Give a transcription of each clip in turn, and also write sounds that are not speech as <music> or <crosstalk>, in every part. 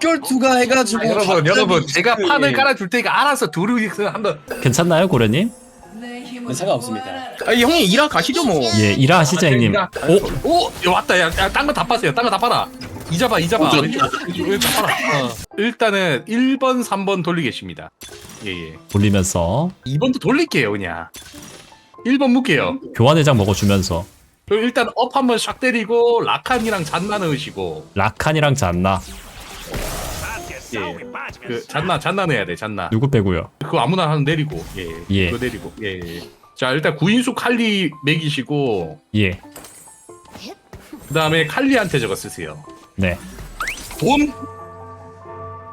습결투가 해가지고 여러분 여러분 제가 그- 판을 깔아줄 테니까 알아서 두루익스 한번. 괜찮나요 고려님? 네, 상관없습니다. 아 형님 일하 가시죠 뭐. 예 일하 하시죠 형님. 오. 오! 야, 왔다. 야딴 거다 빠세요. 딴 거다 빨아. 이자 봐 이자봐. 어, 저- 왼쪽 다 빨아. 어. 일단은 1번 3번 돌리겠습니다. 예예. 돌리면서. 2번도 돌릴게요 그냥. 1번 묵게요. 교환회장 먹어주면서. 그럼 일단 업 한번 샥 때리고 라칸이랑 잔나 넣으시고. 라칸이랑 잔나 예. 그 잔나 잔나 넣어야 돼 잔나 누구 빼고요? 그거 아무나 하나 내리고 예, 예. 그거 내리고 예, 예. 자 일단 구인수 칼리 먹이시고 예 그 다음에 칼리한테 저거 쓰세요 네. 돈?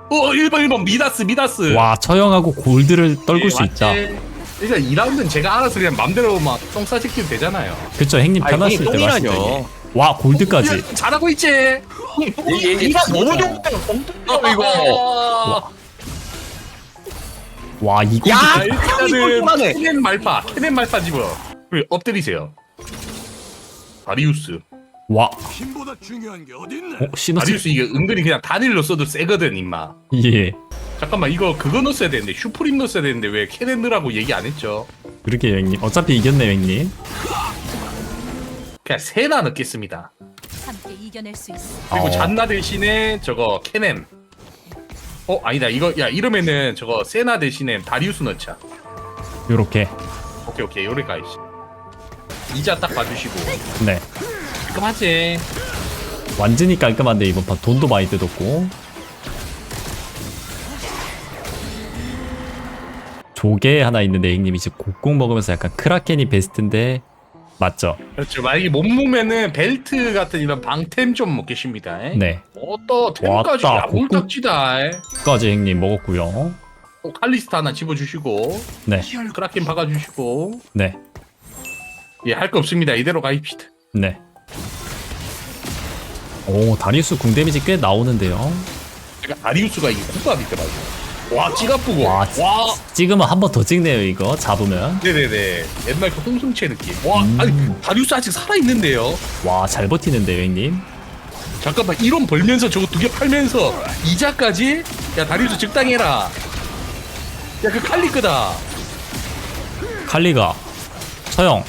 어 1번 1번 미다스 미다스 와 처형하고 골드를 떨굴 예, 수 있다. 일단 2라운드는 제가 알아서 그냥 맘대로 막 똥싸 시키면 되잖아요 그쵸 형님 편하실 때 말씀 똥이라뇨. 와 골드까지. 야, 잘하고 있지? 이게 이게 너무 좋다. 어, 이거 와 이거 야! 일단은. 케넨 말파 케넨 말파 집어 그래, 엎드리세요 다리우스 와 힘보다 중요한 게 어딨네. 어, 시너지 다리우스 이게 은근히 그냥 단일로 써도 세거든 임마 예 잠깐만 이거 그거 넣었어야 되는데 슈프림 넣었어야 되는데 왜 케넨 넣으라고 얘기 안 했죠 그렇게 형님 어차피 이겼네 형님. 그냥 세나 넣겠습니다. 함께 이겨낼 수 있어. 그리고 어. 잔나 대신에 저거 케넨. 어 아니다. 이거 야 이러면은 저거 세나 대신에 다리우스 넣자. 요렇게. 오케이 오케이. 이씨 이자 딱 봐주시고. 네. 깔끔하지. 완전히 깔끔한데 이번 판 돈도 많이 뜯었고. 조개 하나 있는데 형님 이제 곡곡 먹으면서 약간 크라켄이 베스트인데 맞죠? 그렇죠. 만약에 못 먹으면은 벨트 같은 이런 방템 좀 먹겠습니다. 네. 어떠 템까지 왔다, 야물딱지다 까지 형님 먹었고요. 또 칼리스트 하나 집어주시고 네. 크라켄 박아주시고. 네, 예 할 거 없습니다. 이대로 가입시다. 네. 오 다리우스 궁 데미지 꽤 나오는데요. 제가 아리우스가 이게 국밥 있더라고 와 찌가쁘고. 와, 와, 찍으면 한 번 더 찍네요 이거. 잡으면. 네네네. 옛날 그 홍승채 느낌. 와 음. 아니 다리우스 아직 살아있는데요? 와 잘 버티는데요 형님. 잠깐만 1원 벌면서 저거 두 개 팔면서 이자까지? 야 다리우스 적당해라. 야 그 칼리 끄다. 칼리가 처형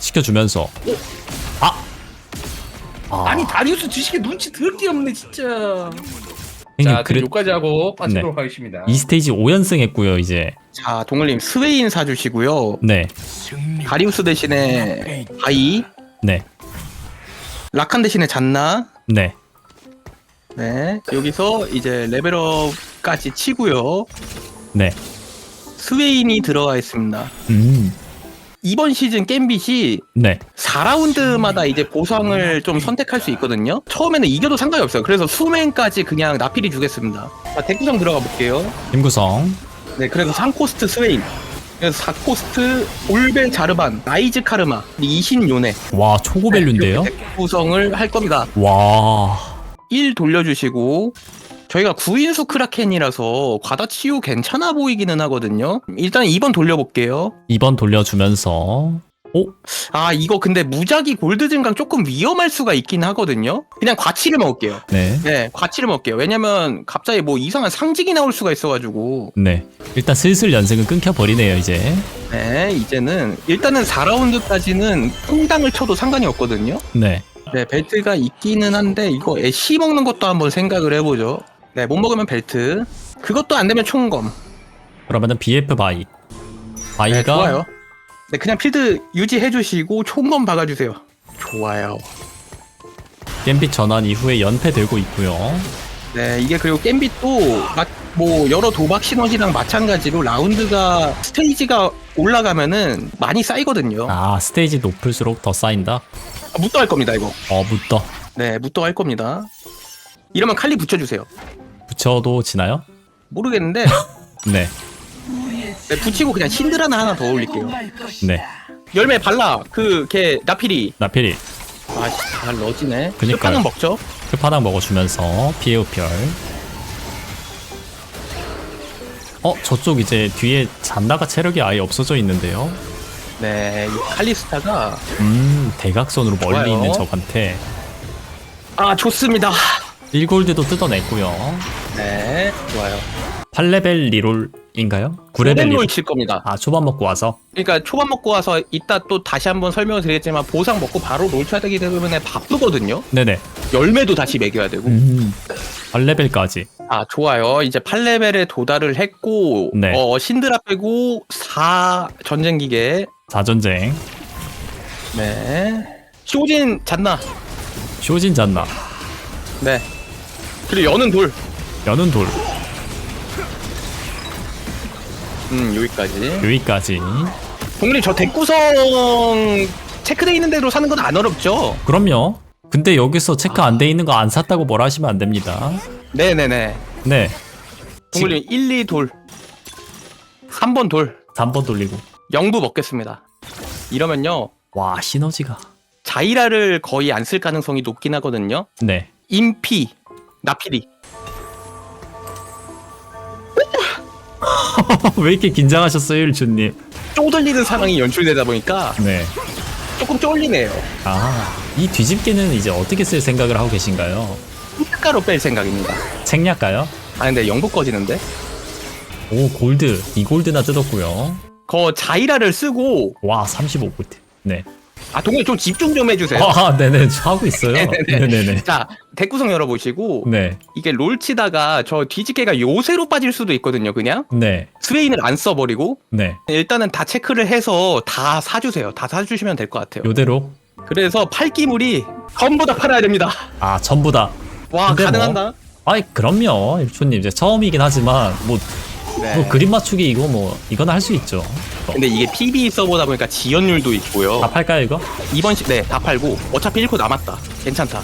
시켜주면서. 아! 아. 아니 다리우스 지식에 눈치 더럽게 없네 진짜 자 그래 여기까지 하고 빠지도록 하겠습니다 이 스테이지 5연승 했고요 이제 자 동글님 스웨인 사주시고요. 네 다리우스 대신에 바이, 네, 라칸 대신에 잔나. 네. 네 여기서 이제 레벨업까지 치고요. 네. 스웨인이 들어가 있습니다. 음, 이번 시즌 겜빗이 네. 4라운드마다 이제 보상을 좀 선택할 수 있거든요. 처음에는 이겨도 상관이 없어요. 그래서 수맨까지 그냥 나필이 주겠습니다. 자, 대구성 들어가 볼게요. 김구성. 네, 그래서 3코스트 스웨인. 그래서 4코스트 올벤 자르반, 라이즈 카르마, 이신 요네. 와, 초고밸류인데요? 덱 구성을 할 겁니다. 와. 1 돌려주시고 저희가 구인수 크라켄이라서 과다치유 괜찮아 보이기는 하거든요. 일단 2번 돌려볼게요. 2번 돌려주면서. 오, 아 이거 근데 무작위 골드 증강 조금 위험할 수가 있긴 하거든요. 그냥 과치를 먹을게요. 네. 네, 과치를 먹을게요. 왜냐면 갑자기 뭐 이상한 상징이 나올 수가 있어가지고. 네. 일단 슬슬 연승은 끊겨버리네요, 이제. 네, 이제는 일단은 4라운드까지는 통당을 쳐도 상관이 없거든요. 네. 네, 벨트가 있기는 한데 이거 애쉬 먹는 것도 한번 생각을 해보죠. 네, 못 먹으면 벨트. 그것도 안 되면 총검. 그러면은 BF 바이. 네, 바이가. 좋아요. 네, 그냥 필드 유지해 주시고 총검 박아 주세요. 좋아요. 겜빛 전환 이후에 연패 들고 있고요. 네, 이게 그리고 겜빗도 마- 뭐 여러 도박 시너지랑 마찬가지로 라운드가 스테이지가 올라가면은 많이 쌓이거든요. 아, 스테이지 높을수록 더 쌓인다? 아, 무또 할 겁니다, 이거. 어, 묻더. 네, 무또 할 겁니다. 이러면 칼리 붙여주세요. 붙여도 지나요? 모르겠는데 <laughs> 네. 네, 붙이고 그냥 신드라나 하나 더 올릴게요. 네. 열매 발라 그 걔 나필이 나필이. 아씨 잘 넣어지네. 그니까요. 끝판은 먹죠. 끝파당 먹어주면서 피해 우별. 어, 저쪽 이제 뒤에 잔다가 체력이 아예 없어져 있는데요. 네, 이 칼리스타가 음, 대각선으로 멀리 좋아요. 있는 적한테. 아 좋습니다. 1골드도 뜯어냈고요. 네, 좋아요. 8레벨 리롤인가요? 9레벨 리롤. 칠 겁니다. 아 초반 먹고 와서 그러니까 초반 먹고 와서 이따 또 다시 한번 설명을 드리겠지만 보상 먹고 바로 롤 쳐야 되기 때문에 바쁘거든요. 네네. 열매도 다시 먹여야 되고. 음. 8레벨까지. 아 좋아요. 이제 8레벨에 도달을 했고 네. 어, 신드라 빼고 4 전쟁 기계. 자전쟁. 네. 쇼진 잤나? 쇼진 잔나. 네. 그리고 여는 돌. 여는 돌. 음 여기까지. 여기까지. 동님 저 대구성 체크돼 있는 대로 사는 건 안 어렵죠? 그럼요. 근데 여기서 체크 안 돼 있는 거 안 샀다고 뭐라 하시면 안 됩니다. 네네네. 네. 동글님 1, 2 돌. 3번 돌. 3번 돌리고. 영부 먹겠습니다. 이러면요. 와 시너지가. 자이라를 거의 안 쓸 가능성이 높긴 하거든요. 네. 인피, 나피리. <laughs> 왜 이렇게 긴장하셨어요 일주님? 쪼들리는 상황이 연출되다 보니까 네. 조금 쫄리네요. 아 이 뒤집기는 이제 어떻게 쓸 생각을 하고 계신가요? 특가로 뺄 생각입니다. 책략가요? 아 근데 영부 꺼지는데? 오 골드. 이 골드나 뜯었고요. 거 자이라를 쓰고 와 35골드. 네. 아 동물 좀 집중 좀 해주세요. 아 네네 저 하고 있어요. <laughs> 네네네. 네네네. 자 대구성 열어보시고 네. 이게 롤 치다가 저 뒤집개가 요새로 빠질 수도 있거든요. 그냥 네. 스웨인을 안 써버리고 네. 일단은 다 체크를 해서 다 사주세요. 다 사주시면 될 것 같아요. 요대로. 그래서 팔기물이 전부 다 팔아야 됩니다. 아 전부 다. 와 근데 뭐- 가능한가? 아이 그럼요 일초님 이제 처음이긴 하지만 뭐, 네. 뭐 그림 맞추기 이거 뭐 이건 할 수 있죠. 근데 이게 PB 서버다 보니까 지연율도 있고요. 다 팔까요 이거? 이번 시, 네, 다 팔고 어차피 1코 남았다. 괜찮다.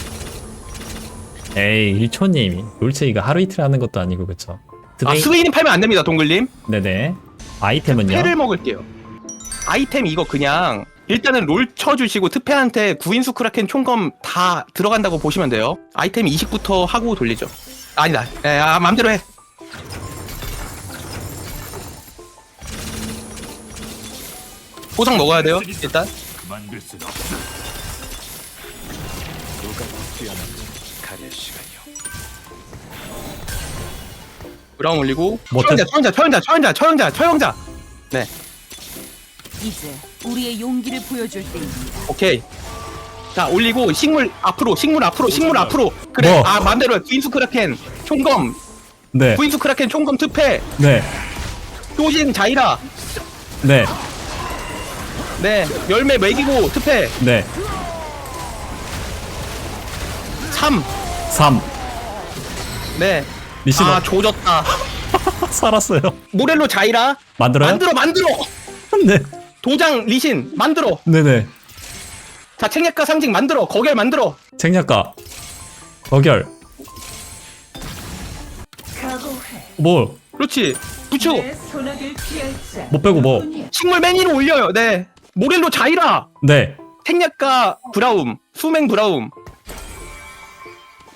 에이 일초님이 롤체 이거 하루 이틀 하는 것도 아니고 그쵸? 아, 드베이 스웨인은 팔면 안 됩니다, 동글님. 네네. 아이템은요? 패를 먹을게요. 아이템 이거 그냥 일단은 롤 쳐주시고 트페한테 구인수 크라켄 총검 다 들어간다고 보시면 돼요. 아이템 20부터 하고 돌리죠. 아니다. 에, 아, 맘대로 해. 보상 먹어야 돼요, 일단. 만들 순 없어. 누가 뛰어난지 가릴 시간이요. 브라운 올리고. 뭐 처형자, 처형자, 처형자, 처형자, 처형자, 처형자. 네, 이제 우리의 용기를 보여줄 때입니다. 오케이. 자, 올리고 식물 앞으로, 식물 앞으로, 식물 앞으로. 그래, 뭐? 아, 맘대로 해. 구인수 크라켄 총검, 네. 구인수 크라켄 총검 특패, 네. 효진 자이라. 네. 네, 열매 먹이고 특패 네. 3. 3. 네. 미션 아, 조졌다. <laughs> 살았어요. 모렐로 자이라. 만들어요? 만들어, 만들어. <laughs> 네. 도장 리신 만들어. 네네. 자, 책략가 상징 만들어. 거결 만들어. 책략가. 거결. 뭐? 그렇지. 부추. 못 빼고 뭐? 식물 매니로 올려요. 네. 모렐로 자이라. 네. 책략가 브라움. 수맹 브라움.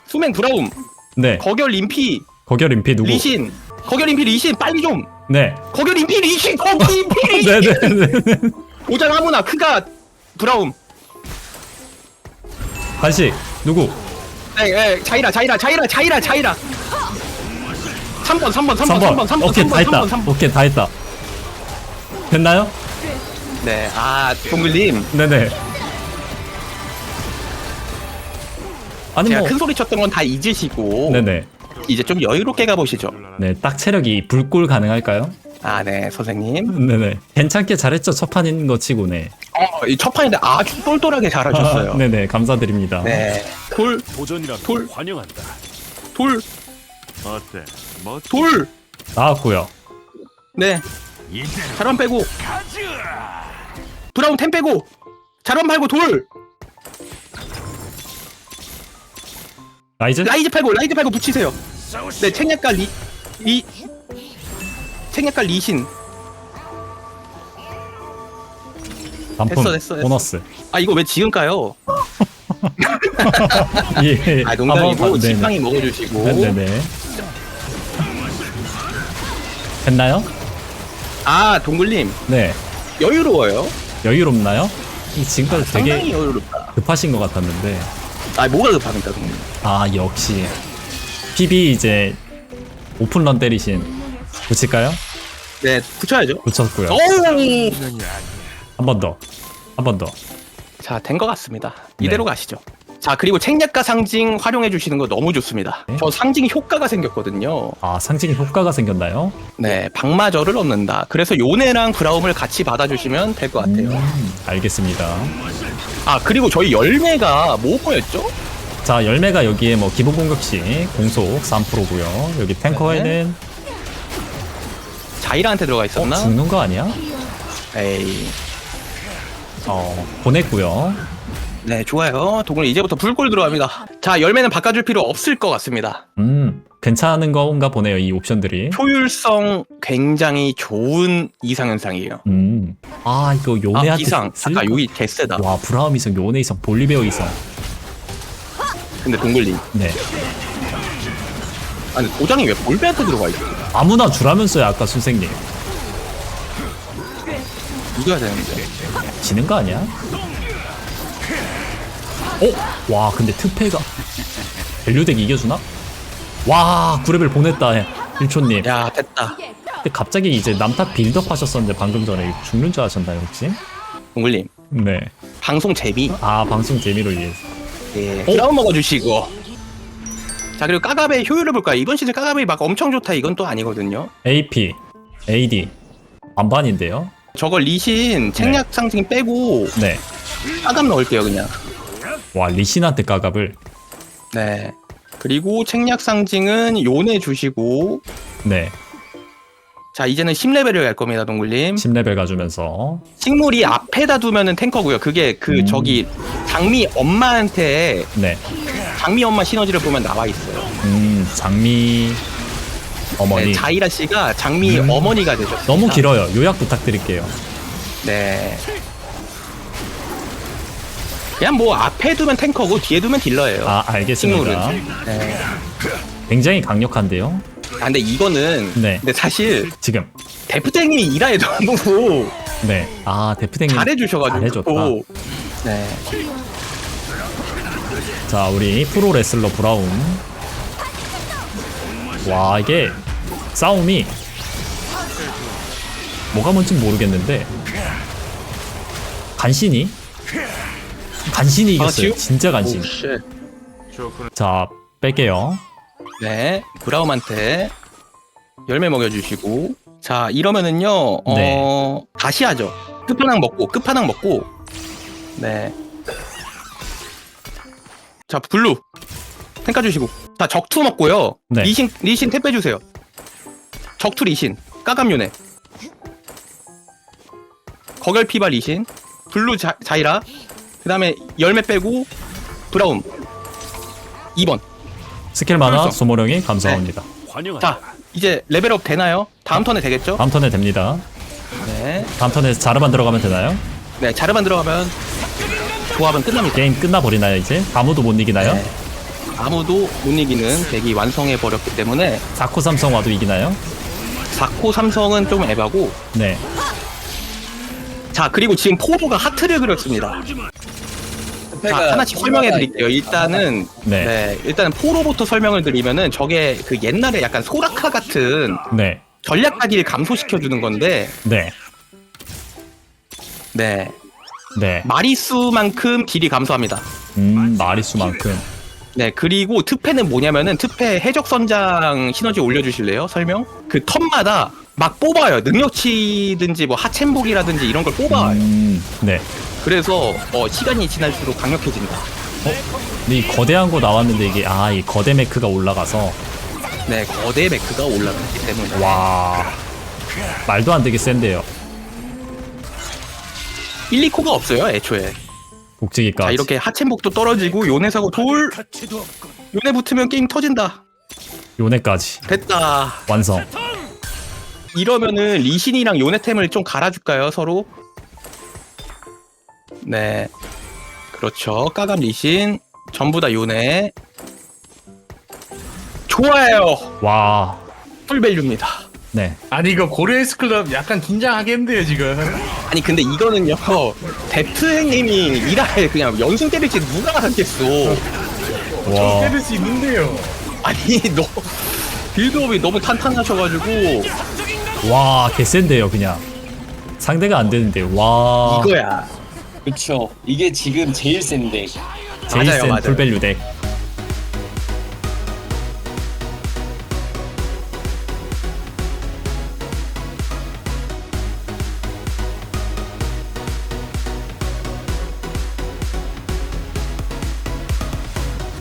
수맹 브라움. 네. 거결 인피. 거결 임피 누구? 리신. 거결 인피 리신 빨리 좀. 네. 거결 인피 리신. 거결 인피 <laughs> 리신. 네 네네. 도장 아무나 크가 브라움. 다시 누구? 네, 네, 자이라, 자이라, 자이라, 자이라, 자이라. 3번, 3번, 3번, 3번. 3번, 3번, 오케이 다 3번, 했다. 3번, 3번. 오케이 다 했다. 됐나요? 네, 아, 동글님. 네네. 아니 제가 뭐. 큰 소리 쳤던 건 다 잊으시고. 네네. 이제 좀 여유롭게 가보시죠. 네, 딱 체력이 불꿀 가능할까요? 아, 네, 선생님. 네네. 괜찮게 잘했죠 첫 판인 거 치고네. 어, 이첫 판인데 아주 똘똘하게 잘하셨어요. 아, 네네 감사드립니다. 네. 돌, 도전이라 돌. 환영한다. 돌, 어때? 뭐 돌. 나왔고요. 네. 자원 빼고, 가자. 브라운 템 빼고, 자원 팔고 돌. 라이즈? 라이즈 팔고, 라이즈 팔고 붙이세요. 네, 책략가 리, 리, 책략가 리신. 됐어, 됐어, 됐어. 보너스. 아, 이거 왜 지금 까요? <laughs> 예. 아, 농담이고, 봐- 네네. 지팡이 먹어주시고. 네네네. 됐나요? 아, 동글님. 네. 여유로워요. 여유롭나요? 이 지금까지 상당히 되게 여유롭다. 급하신 것 같았는데. 아, 뭐가 급합니까, 동글님? 아 역시 PB 이제 오픈런 때리신 붙일까요? 네 붙여야죠 붙였고요. 어우 한 번 더. 한 번 더. 자, 된 것 같습니다. 네. 이대로 가시죠. 자, 그리고 책략과 상징 활용해 주시는 거 너무 좋습니다. 네. 저 상징 효과가 생겼거든요. 아, 상징 효과가 생겼나요? 네, 방마저를 얻는다. 그래서 요네랑 브라움을 같이 받아주시면 될 것 같아요. 음, 알겠습니다. 아, 그리고 저희 열매가 뭐였죠? 자, 열매가 여기에 뭐 기본 공격 시 공속 3%고요. 여기 탱커에는 자이라한테 들어가 어, 있었나? 죽는 거 아니야? 에이. 어, 보냈고요. 네, 좋아요. 동물 이제부터 불골 들어갑니다. 자, 열매는 바꿔줄 필요 없을 것 같습니다. 음, 괜찮은 건가 보네요, 이 옵션들이. 효율성 굉장히 좋은 이상현상이에요. 음. 아, 이거 아, 요네한테 이상. 쓸 아까 거- 여기 개쎄다. 와, 브라움 이성, 요네 이성, 볼리베어 이성. 근데 동글님. 네. 아니, 도장이 왜 볼베한테 들어가 있어? 아무나 주라면서요, 아까 선생님. 이겨야 되는데. 지는 거 아니야? 어? 와 근데 특패가 밸류덱 이겨주나? 와 9레벨 보냈다 1초님 야, 됐다. 근데 갑자기 이제 남탑 빌드업 하셨었는데 방금 전에 죽는 줄 아셨나요 혹시? 동글님. 네. 방송 재미. 아 방송 재미로 위해서 예. 어? 브라운 먹어주시고. 자 그리고 까가베 효율을 볼까요? 이번 시즌 까가베 막 엄청 좋다 이건 또 아니거든요. AP AD 반반인데요 저걸 리신 책략 상징 빼고 네. 까갑 넣을게요 그냥. 와 리신한테 까갑을 네. 그리고 책략 상징은 요네 주시고 네 자 이제는 10레벨을 갈 겁니다 동굴님. 10레벨 가주면서 식물이 앞에다 두면은 탱커고요. 그게 그 음. 저기 장미 엄마한테 네 장미 엄마 시너지를 보면 나와 있어요. 음, 장미 어머니 네, 자이라 씨가 장미 음. 어머니가 되셨습니다. 너무 길어요 요약 부탁드릴게요 네. 그냥 뭐 앞에 두면 탱커고 뒤에 두면 딜러예요. 아 알겠습니다 식물은. 네. 굉장히 강력한데요 아, 근데 이거는 네. 근데 사실 지금 데프탱님이 일하에 너무 네. 아, 데프탱님 잘해주셔가지고. 잘해줬다. 네. 자, 우리 프로 레슬러 브라운. 와, 이게 싸움이 뭐가 뭔지 모르겠는데 간신히 간신히 이겼어요. 지우? 진짜 간신. 오, 쉣. 자, 뺄게요. 네. 브라움한테 열매 먹여주시고. 자, 이러면은요, 어, 네. 다시 하죠. 끝판왕 먹고, 끝판왕 먹고. 네. 자, 블루. 탱까 주시고. 자, 적투 먹고요. 네. 리신, 리신 탭 빼주세요. 적투 리신. 까감요네. 거결 피바 리신. 블루 자, 자이라. 그 다음에 열매 빼고, 브라움. 2번. 스킬 만화 그래서. 소모령이 감사합니다. 환영한다. 자, 이제 레벨업 되나요? 다음 턴에 되겠죠? 다음 턴에 됩니다. 네. 다음 턴에 자르반 들어가면 되나요? 네, 자르만 들어가면 조합은 끝납니다. 게임 끝나버리나요, 이제? 아무도 못 이기나요? 네. 아무도 못 이기는 덱이 완성해 버렸기 때문에 4코 삼성 와도 이기나요? 4코 삼성은 좀 에바고 네. 자 그리고 지금 포도가 하트를 그렸습니다. 자 하나씩 설명해 드릴게요. 일단은 네. 네. 일단은 포로부터 설명을 드리면은 저게 그 옛날에 약간 소라카 같은 네. 전략 가기를 감소시켜 주는 건데 네. 네 네. 마리수만큼 딜이 감소합니다. 음, 마리수만큼. 네, 그리고 특패는 뭐냐면은 특패 해적 선장 시너지 올려주실래요? 설명? 그 턴마다 막 뽑아요. 능력치든지 뭐 하첸복이라든지 이런 걸 뽑아요. 음, 네. 그래서 어, 시간이 지날수록 강력해진다. 근데 이 거대한 거 나왔는데 이게 아, 이 거대 메크가 올라가서 네, 거대 매크가 올라갔기 때문에. 와. 말도 안 되게 센데요. 1, 2코가 없어요, 애초에. 복지기까지. 자, 이렇게 하첸복도 떨어지고 요네 사고 돌 가치도 없군. 요네 붙으면 게임 터진다. 요네까지 됐다. 완성. 이러면은 리신이랑 요네템을 좀 갈아줄까요, 서로? 네. 그렇죠. 까감 리신. 전부 다 요네. 좋아요. 와. 풀밸류입니다. 네. 아니 이거 고레스 클럽 약간 긴장하겠는데요 지금. 아니, 근데 이거는요. 데프님이 일할 그냥 연승 때릴지 누가 하겠어. 와. 때릴 수 있는데요. 아니 너 빌드업이 너무 탄탄하셔가지고 와 개센데요 그냥 상대가 안 되는데 와 이거야 그쵸. 이게 지금 제일 센데. 제일 맞아요, 센 맞아요. 풀밸류 덱